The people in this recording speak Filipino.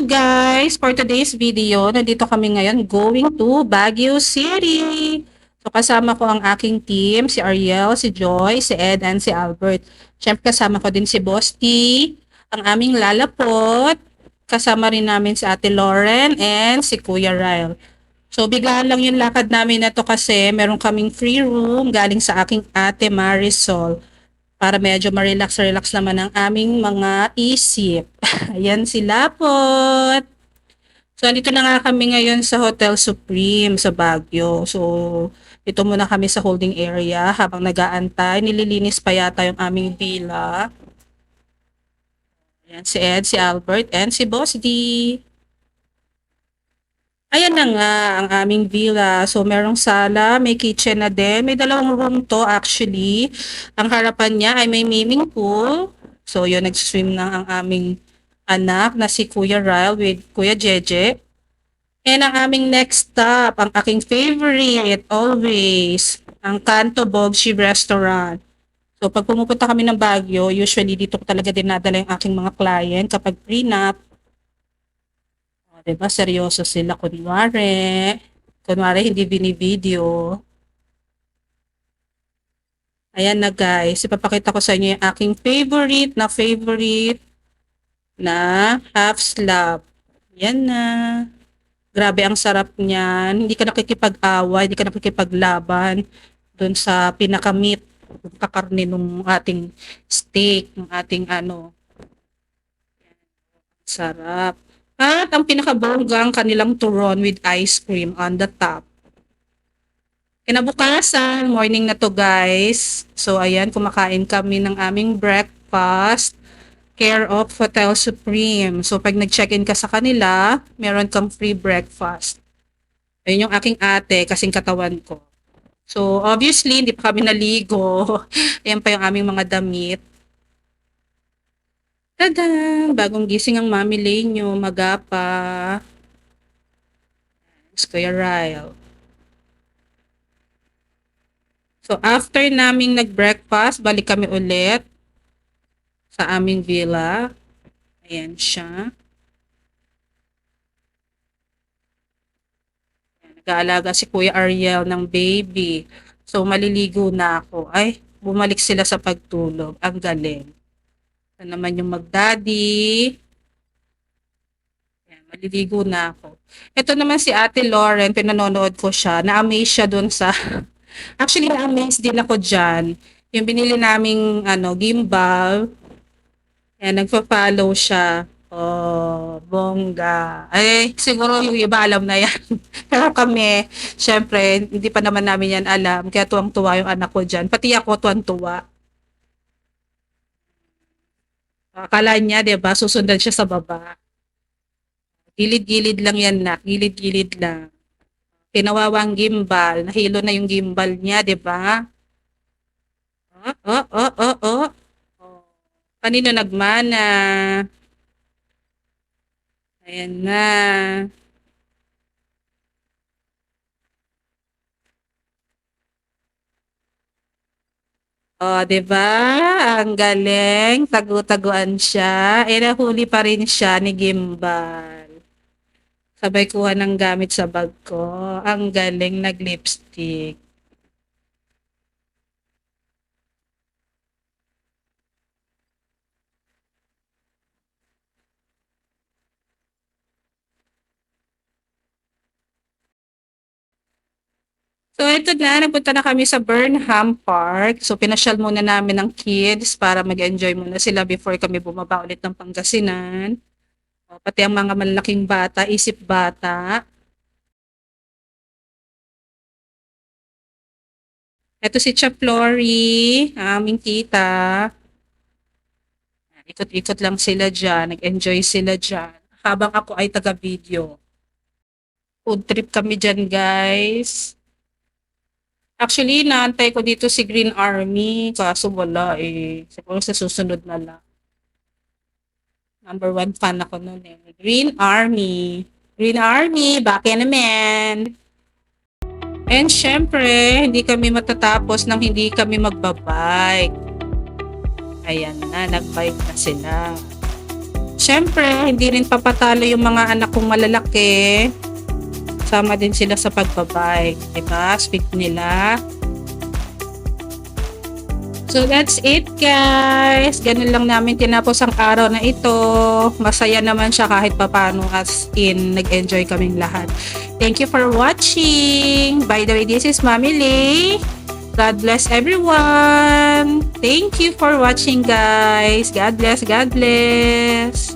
Guys! For today's video, nandito kami ngayon going to Baguio City. So kasama ko ang aking team, si Ariel, si Joy, si Ed, and si Albert. Siyempre kasama ko din si Bosti, ang aming lalapot. Kasama rin namin si Ate Lauren and si Kuya Ryle. So biglaan lang yung lakad namin na to kasi meron kaming free room galing sa aking ate Marisol para medyo ma-relax-relax naman ang aming mga isip. Ayan si Lapot. So, andito na nga kami ngayon sa Hotel Supreme sa Baguio. So, dito muna kami sa holding area habang nag-aantay. Nililinis pa yata yung aming villa. Ayan, si Ed, si Albert, and si Boss D. Ayan na nga ang aming villa. So, merong sala, may kitchen na din. May dalawang room to actually. Ang harapan niya ay may swimming pool. So, yun, nag-swim na ang aming anak na si Kuya Ryle with Kuya Jeje. And ang aming next stop, ang aking favorite always, ang Kanto Bogshi Restaurant. So, pag pumupunta kami ng Baguio, usually dito ko talaga dinadala yung aking mga client kapag prenup. O, diba? Seryoso sila, kunwari. Kunwari, hindi binivideo. Ayan na guys, ipapakita ko sa inyo yung aking favorite na favorite na half slab. Yan na. Grabe ang sarap niyan. Hindi ka nakikipag-away, hindi ka nakikipaglaban doon sa pinakamit kakarne ng ating steak, ng ating ano. Sarap. At ang pinakabonggang kanilang turon with ice cream on the top. Kinabukasan, morning na to guys. So ayan, kumakain kami ng aming breakfast care of Hotel Supreme. So pag nag-check-in ka sa kanila, meron kang free breakfast. Ayun yung aking ate, kasing katawan ko. So obviously, hindi pa kami naligo. Ayan pa yung aming mga damit. Tada! Bagong gising ang mami Lenyo, magapa. Kuya Ryle. So, after naming nag-breakfast, balik kami ulit sa aming villa. Ayan siya. Nag-aalaga si Kuya Ariel ng baby. So, maliligo na ako. Ay, bumalik sila sa pagtulog. Ang galing. Ito naman yung mag-daddy. Ayan, maliligo na ako. Ito naman si Ate Lauren, pinanonood ko siya. Na-amaze siya dun sa Actually, na-amaze din ako dyan. Yung binili naming ano, gimbal. Yan, nagpa-follow siya. Oh, bongga. Ay, siguro yung iba alam na yan. Pero kami, syempre, hindi pa naman namin yan alam. Kaya tuwang-tuwa yung anak ko dyan. Pati ako tuwang-tuwa. Akala niya, di ba, susundan siya sa baba. Gilid-gilid lang yan, nak. Gilid-gilid lang pinawawang gimbal. Nahilo na yung gimbal niya, di ba? Oh, oh, oh, oh, oh. oh. Kanino nagmana? Ayan na. Oh, 'di ba? Ang galing, tagu-taguan siya. Eh nahuli pa rin siya ni Gimbal. Sabay kuha ng gamit sa bag ko. Ang galing nag-lipstick. So, ito na. Nagpunta na kami sa Burnham Park. So, pinasyal muna namin ng kids para mag-enjoy muna sila before kami bumaba ulit ng Pangasinan. Pati ang mga malaking bata, isip bata. Ito si Chaplori, ang aming tita. Ikot-ikot lang sila dyan. Nag-enjoy sila dyan. Habang ako ay taga-video. Food trip kami dyan, guys. Actually, naantay ko dito si Green Army. Kaso wala eh. Siguro sa susunod na lang. Number one fan ako noon eh. Green Army. Green Army, baka naman. And syempre, hindi kami matatapos nang hindi kami magbabike. Ayan na, nagbike na sila. syempre, hindi rin papatalo yung mga anak kong malalaki. Sama din sila sa pagbabike. Diba? Sweet nila. So that's it guys. Ganun lang namin tinapos ang araw na ito. Masaya naman siya kahit papano as in nag-enjoy kaming lahat. Thank you for watching. By the way, this is Mami Lee. God bless everyone. Thank you for watching guys. God bless, God bless.